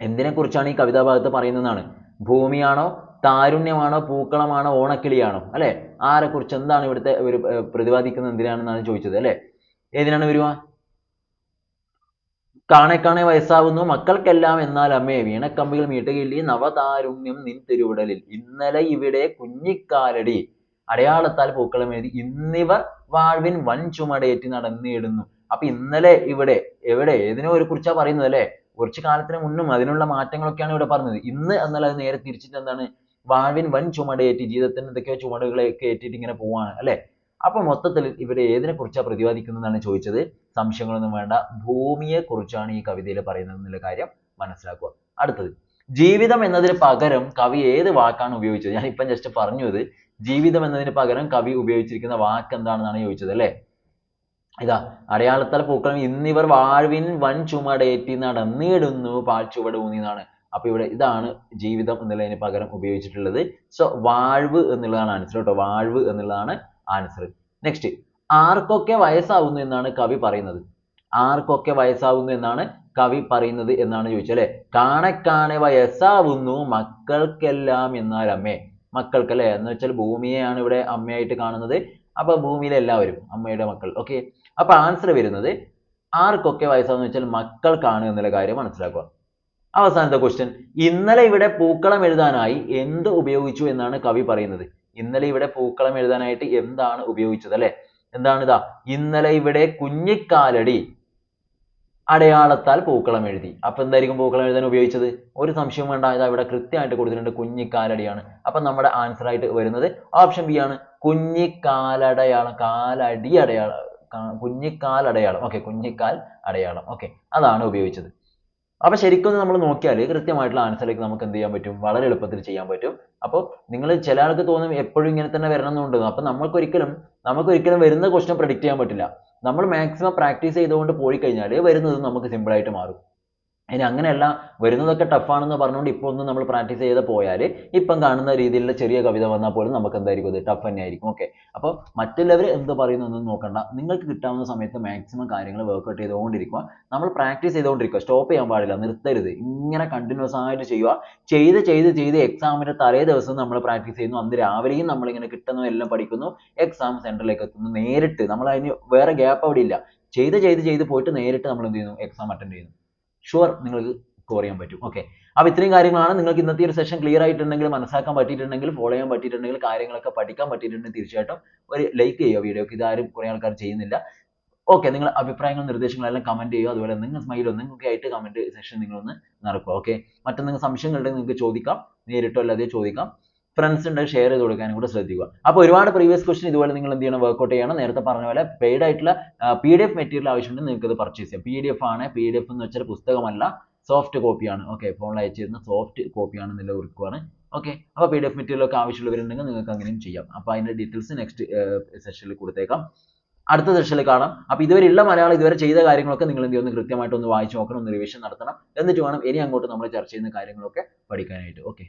എന്തിനെ കുറിച്ചാണ് ഈ കവിതാഭാഗത്ത് പറയുന്നതാണ് ഭൂമിയാണോ താരുണ്യമാണോ പൂക്കളമാണോ ഓണക്കിളിയാണോ? അല്ലെ? ആരെ കുറിച്ച് എന്താണ് ഇവിടുത്തെ ഒരു പ്രതിപാദിക്കുന്നത് എന്തിനാണെന്നാണ് ചോദിച്ചത് അല്ലെ? ഏതിനാണ് വരുക കാണെ കാണെ വയസ്സാവുന്നു മക്കൾക്കെല്ലാം എന്നാൽ അമ്മേ വീണക്കമ്പികൾ മീട്ടുകയില്ലേ നവതാരുണ്യം നിൻ തിരുവിടലിൽ. ഇന്നലെ ഇവിടെ കുഞ്ഞിക്കാലടി അടയാളത്താൽ പൂക്കളം എഴുതി ഇന്നിവർ വാഴ്വിൻ വൻ ചുമടേറ്റി നടന്നിടുന്നു. അപ്പൊ ഇന്നലെ ഇവിടെ എവിടെ? ഏതിനോ ഒരു കുറിച്ചാ പറയുന്നത് അല്ലെ? കുറച്ച് കാലത്തിന് മുന്നും അതിനുള്ള മാറ്റങ്ങളൊക്കെയാണ് ഇവിടെ പറഞ്ഞത്. ഇന്ന് എന്നാൽ അത് നേരെ തിരിച്ചിട്ട് എന്താണ് വാഴ്വിൻ വൻ ചുമടേറ്റി ജീവിതത്തിന് എന്തൊക്കെയോ ചുമടുകളെയൊക്കെ ഏറ്റിട്ട് ഇങ്ങനെ പോവാണ് അല്ലെ? അപ്പൊ മൊത്തത്തിൽ ഇവിടെ ഏതിനെ കുറിച്ചാണ് പ്രതിപാദിക്കുന്നതെന്നാണ് ചോദിച്ചത്? സംശയങ്ങളൊന്നും വേണ്ട. ഭൂമിയെ കുറിച്ചാണ് ഈ കവിതയിൽ പറയുന്നത് എന്നുള്ള കാര്യം മനസ്സിലാക്കുക. അടുത്തത് ജീവിതം എന്നതിന് പകരം കവി ഏത് വാക്കാണ് ഉപയോഗിച്ചത്? ഞാൻ ഇപ്പം ജസ്റ്റ് പറഞ്ഞു ഇത് ജീവിതം എന്നതിന് പകരം കവി ഉപയോഗിച്ചിരിക്കുന്ന വാക്ക് എന്താണെന്നാണ് ചോദിച്ചത് അല്ലേ? ഇതാ അടയാളത്താൽ പൂക്കളം ഇന്നിവർ വാഴ്വിൻ വൻ ചുമടേറ്റി നടന്നിടുന്നു പാൽ ചുവട് ഊന്നിന്നാണ് അപ്പൊ ഇവിടെ ഇതാണ് ജീവിതം എന്നുള്ളതിന് പകരം ഉപയോഗിച്ചിട്ടുള്ളത്. സോ വാഴ്വ് എന്നുള്ളതാണ് ആൻസർ കേട്ടോ വാഴ്വ് എന്നുള്ളതാണ് ആൻസർ നെക്സ്റ്റ് ആർക്കൊക്കെ വയസ്സാവുന്നു എന്നാണ് കവി പറയുന്നത്? ആർക്കൊക്കെ വയസ്സാവുന്നു എന്നാണ് കവി പറയുന്നത് എന്നാണ് ചോദിച്ചത് അല്ലെ? കാണെ വയസ്സാവുന്നു മക്കൾക്കെല്ലാം എന്നാൽ അമ്മേ. മക്കൾക്ക് അല്ലെ എന്ന് വെച്ചാൽ ഭൂമിയെയാണ് ഇവിടെ അമ്മയായിട്ട് കാണുന്നത്. അപ്പൊ ഭൂമിയിലെ എല്ലാവരും അമ്മയുടെ മക്കൾ ഓക്കെ അപ്പൊ ആൻസർ വരുന്നത് ആർക്കൊക്കെ വയസ്സാന്ന് വെച്ചാൽ മക്കൾക്കാണ് എന്നുള്ള കാര്യം മനസ്സിലാക്കുക. അവസാനത്തെ ക്വസ്റ്റ്യൻ ഇന്നലെ ഇവിടെ പൂക്കളം എഴുതാനായി എന്ത് ഉപയോഗിച്ചു എന്നാണ് കവി പറയുന്നത്? ഇന്നലെ ഇവിടെ പൂക്കളം എഴുതാനായിട്ട് എന്താണ് ഉപയോഗിച്ചത് അല്ലേ? എന്താണ് ഇതാ? ഇന്നലെ ഇവിടെ കുഞ്ഞിക്കാലടി അടയാളത്താൽ പൂക്കളം എഴുതി. അപ്പൊ എന്തായിരിക്കും പൂക്കളം എഴുതാൻ ഉപയോഗിച്ചത്? ഒരു സംശയവും വേണ്ട ഇതാ ഇവിടെ കൃത്യമായിട്ട് കൊടുത്തിട്ടുണ്ട് കുഞ്ഞിക്കാലടിയാണ്. അപ്പൊ നമ്മുടെ ആൻസർ ആയിട്ട് വരുന്നത് ഓപ്ഷൻ ബി ആണ്. കുഞ്ഞിക്കാലടയാളം കാലടി അടയാളം കുഞ്ഞിക്കാലടയാളം. Okay കുഞ്ഞിക്കാൽ അടയാളം. ഓക്കെ അതാണ് ഉപയോഗിച്ചത്. അപ്പൊ ശരിക്കും നമ്മൾ നോക്കിയാൽ കൃത്യമായിട്ടുള്ള ആൻസറിലേക്ക് നമുക്ക് എന്ത് ചെയ്യാൻ പറ്റും? വളരെ എളുപ്പത്തിൽ ചെയ്യാൻ പറ്റും. അപ്പോൾ നിങ്ങൾ ചില ആൾക്ക് തോന്നും എപ്പോഴും ഇങ്ങനെ തന്നെ വരണം എന്നുണ്ട് അപ്പൊ നമുക്കൊരിക്കലും നമുക്കൊരിക്കലും വരുന്ന ക്വസ്റ്റൻ predict ചെയ്യാൻ പറ്റില്ല. നമ്മൾ മാക്സിമം പ്രാക്ടീസ് ചെയ്തുകൊണ്ട് പോയി കഴിഞ്ഞാൽ വരുന്നത് നമുക്ക് സിമ്പിൾ ആയിട്ട് മാറും. ഇനി അങ്ങനെയല്ല വരുന്നതൊക്കെ ടഫാണെന്ന് പറഞ്ഞുകൊണ്ട് ഇപ്പോൾ ഒന്നും നമ്മൾ പ്രാക്ടീസ് ചെയ്ത് പോയാൽ ഇപ്പം കാണുന്ന രീതിയിലുള്ള ചെറിയ കവിത വന്നാൽ പോലും നമുക്ക് എന്തായിരിക്കും അത് ടഫ് തന്നെ ആയിരിക്കും ഓക്കെ അപ്പോൾ മറ്റുള്ളവർ എന്ത് പറയുന്നു എന്നൊന്നും നോക്കണ്ട. നിങ്ങൾക്ക് കിട്ടാവുന്ന സമയത്ത് മാക്സിമം കാര്യങ്ങൾ വർക്ക്ഔട്ട് ചെയ്തുകൊണ്ടിരിക്കുക. നമ്മൾ പ്രാക്ടീസ് ചെയ്തുകൊണ്ടിരിക്കുക. സ്റ്റോപ്പ് ചെയ്യാൻ പാടില്ല നിർത്തരുത്. ഇങ്ങനെ കണ്ടിന്യൂസ് ആയിട്ട് ചെയ്യുക. ചെയ്ത് ചെയ്ത് ചെയ്ത് എക്സാമിന്റെ തലേ ദിവസം നമ്മൾ പ്രാക്ടീസ് ചെയ്യുന്നു. അന്ന് രാവിലെയും നമ്മളിങ്ങനെ കിട്ടുന്നു എല്ലാം പഠിക്കുന്നു. എക്സാം സെന്ററിലേക്ക് എത്തുന്നു. നേരിട്ട് നമ്മൾ അതിന് വേറെ ഗ്യാപ്പ് അവിടെ ഇല്ല. ചെയ്ത് ചെയ്ത് ചെയ്ത് പോയിട്ട് നേരിട്ട് നമ്മൾ എന്ത് ചെയ്യുന്നു? എക്സാം അറ്റൻഡ് ചെയ്യുന്നു. ഷുവർ നിങ്ങൾക്ക് സ്കോർ ചെയ്യാൻ പറ്റും. ഓക്കെ അപ്പോൾ ഇത്രയും കാര്യങ്ങളാണ്. നിങ്ങൾക്ക് ഇന്നത്തെ ഒരു സെഷൻ ക്ലിയർ ആയിട്ടുണ്ടെങ്കിൽ മനസ്സിലാക്കാൻ പറ്റിയിട്ടുണ്ടെങ്കിൽ ഫോളോ ചെയ്യാൻ പറ്റിയിട്ടുണ്ടെങ്കിൽ കാര്യങ്ങളൊക്കെ പഠിക്കാൻ പറ്റിയിട്ടുണ്ടെങ്കിൽ തീർച്ചയായിട്ടും ഒരു ലൈക്ക് ചെയ്യുക വീഡിയോക്ക് ഇതാരും കുറേ ആൾക്കാർ ചെയ്യുന്നില്ല. ഓക്കെ നിങ്ങൾ അഭിപ്രായങ്ങളും നിർദ്ദേശങ്ങളെല്ലാം കമന്റ് ചെയ്യുക. അതുപോലെ നിങ്ങൾ സ്മൈലോ നിങ്ങൾക്ക് ആയിട്ട് കമന്റ് സെഷൻ നിങ്ങളൊന്ന് നടക്കുക. ഓക്കെ മറ്റെന്തെങ്കിലും സംശയങ്ങളുണ്ടെങ്കിൽ നിങ്ങൾക്ക് ചോദിക്കാം. നേരിട്ടോ അല്ലാതെ ചോദിക്കാം. ഫ്രണ്ട്സ് ഉണ്ട് ഷെയർ ചെയ്ത് കൊടുക്കാനും കൂടെ ശ്രദ്ധിക്കുക. അപ്പോൾ ഒരുപാട് പ്രീവിയസ് ക്വസ്റ്റൻ ഇതുപോലെ നിങ്ങൾ എന്ത് ചെയ്യണം? വർക്ക്ഔട്ട് ചെയ്യണം. നേരത്തെ പറഞ്ഞ പോലെ പെയ്ഡ് ആയിട്ടുള്ള പി ഡി എഫ് മെറ്റീരിയൽ ആവശ്യമുണ്ടെങ്കിൽ നിങ്ങൾക്ക് ഇത് പർച്ചേസ് ചെയ്യാം. പി ഡി എഫ് ആണ് പി ഡി എഫ് എന്ന് വെച്ചാൽ പുസ്തകമല്ല സോഫ്റ്റ് കോപ്പിയാണ് ഓക്കെ ഫോണിൽ അയച്ചിരുന്ന സോഫ്റ്റ് കോപ്പിയാണ് എന്നുള്ള ഉറക്കുവാണ് ഓക്കെ അപ്പോൾ പി ഡി എഫ് മെറ്റീരിയൽ ഒക്കെ ആവശ്യമുള്ളവരുണ്ടെങ്കിൽ നിങ്ങൾക്ക് അങ്ങനെയും ചെയ്യാം. അപ്പോൾ അതിന്റെ ഡീറ്റെയിൽസ് നെക്സ്റ്റ് സെഷനിൽ കൊടുത്തേക്കാം. അടുത്ത സെഷനിൽ കാണാം. അപ്പോൾ ഇതുവരെയുള്ള മലയാളം ഇതുവരെ ചെയ്ത കാര്യങ്ങളൊക്കെ നിങ്ങൾ എന്ത് ചെയ്യുന്നു കൃത്യമായിട്ട് ഒന്ന് വായിച്ച് നോക്കണം ഒന്ന് റിവിഷൻ നടത്തണം. എന്നിട്ട് വേണം ഇനി അങ്ങോട്ട് നമ്മൾ ചർച്ച ചെയ്യുന്ന കാര്യങ്ങളൊക്കെ പഠിക്കാനായിട്ട്. ഓക്കെ